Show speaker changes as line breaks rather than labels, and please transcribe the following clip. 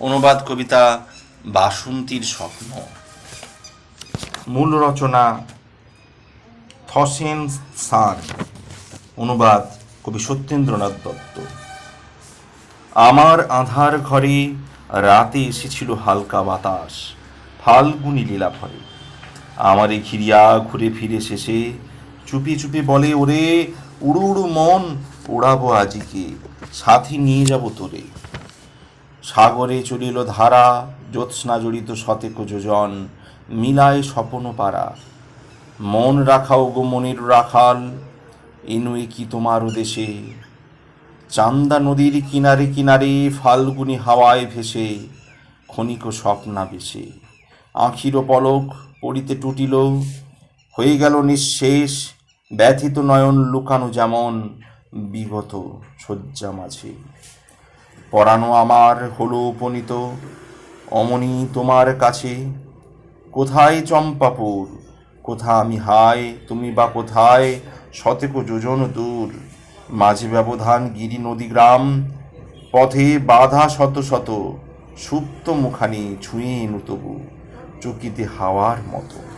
অনুবাদ কবিতা বাসন্তীর স্বপ্ন। মূল রচনা থসেন সান অনুবাদ কবি সত্যেন্দ্রনাথ দত্ত। আমার আধার ঘরে রাতে এসেছিল হালকা বাতাস, ফাল্গুনি লীলা ভরে। আমারে ঘিরিয়া ঘুরে ফিরে শেষে চুপি চুপি বলে, ওরে উড়ু উড়ু মন ওড়াবো আজিকে, সাথে নিয়ে যাব তোরে। সাগরে চলিল ধারা, জ্যোৎস্না জড়িত শতেক যোজন, মিলায় স্বপন পাড়া মন রাখাও গো মনের রাখাল এনুয়ে কি তোমার দেশে চান্দা নদীর কিনারে কিনারে ফাল্গুনি হাওয়ায় ভেসে ক্ষণিক স্বপ্না বেশে। আখিরও পলক পড়িতে টুটিল, হয়ে গেল নিঃশেষ, ব্যথিত নয়ন লুকানো যেমন বিগত শয্যা মাঝে। পরানো আমার হলো উপনীত। অমনি তোমার কাছে, কোথায় চম্পাপুর? কোথা আমি হায়, তুমি বা কোথায়? শতেক যোজন দূর। মাঝে ব্যবধান গিরি নদী গ্রাম, পথে বাধা শত শত। সুপ্ত মুখানি ছুঁয়ে এনু তবু, চকিতে হাওয়ার মতো।